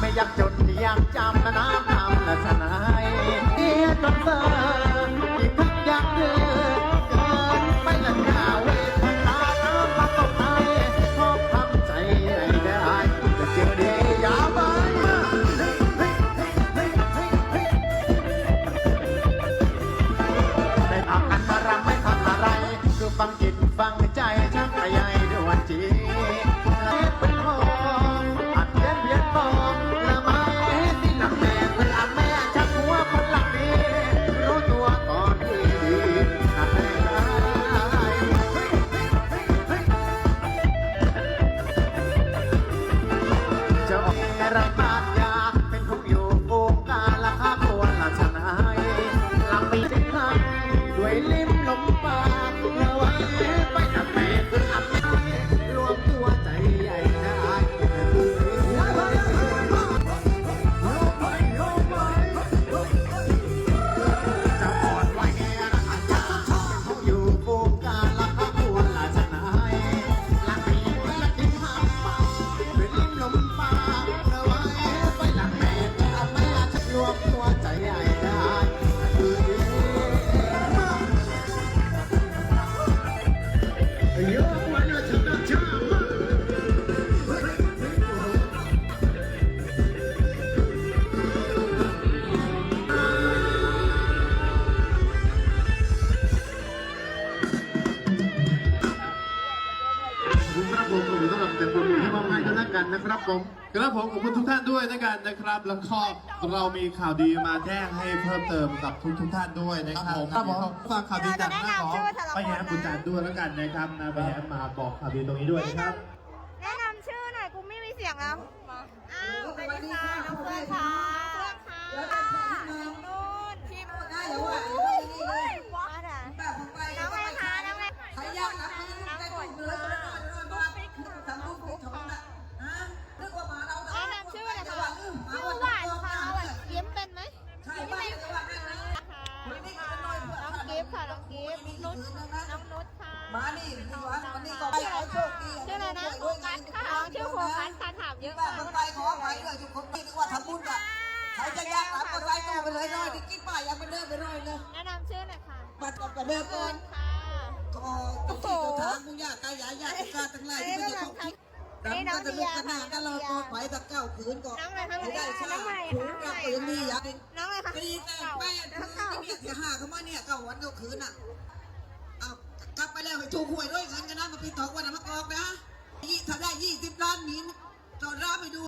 ไม่อยากจนอยากจำนะน้ำ จ กันแล้วกันนะครับผมครับผมขอบคุณทุกท่านด้วยนะกันนะครับ แล้วก็เรามีข่าวดีมาแจ้งให้เพิ่มเติมกับทุกทุกๆท่านด้วยนะครับผมครับผมฟังข่าวดีจากหน้าของป้าแย้มบุญจันทร์ด้วยแล้วกันนะครับนะป้าแย้มมาบอกข่าวดีตรงนี้ด้วยนะครับ แนะนำชื่อหน่อยกูไม่มีเสียงแล้ว อ้าวสวัสดีค่ะน้องเฟื่องค่ะ ที่วัดวันนี้ก็ไปขอโชคดีชื่ออะไรนะโฟกัสค่ะชื่อโฟกัสค่ะถามเยอะมากคนไปขอไปด้วยทุกคนที่ว่าทำบุญอะใครจะยากรับก็ไปต่อไปเลยน้อยที่กินป้ายังไม่เดินไปน้อยเลยแนะนำชื่อหน่อยค่ะบัตรกับเดินก่อนค่ะก็ต้องที่ตัวทางมุ่งยากกายยากกาทั้งหลายที่มันจะต้องคิดดังก็จะลุกกันหน้ากันเราตัวไปตะเก้าขืนก่อนไม่ได้ใช่ขืนกับปืนนี่อย่างน้องอะไรคะตีแต่แป้งคือที่เนี่ยที่ห้าเขามาเนี่ยเก้าวันเก้าคืนอะ กลับไปแล้วให้ถูกหวยด้วยเงินกันนะมาปีทองวันมะกอกนะยี่ถ้าได้ยี่สิบล้านนี้จอรับไปดู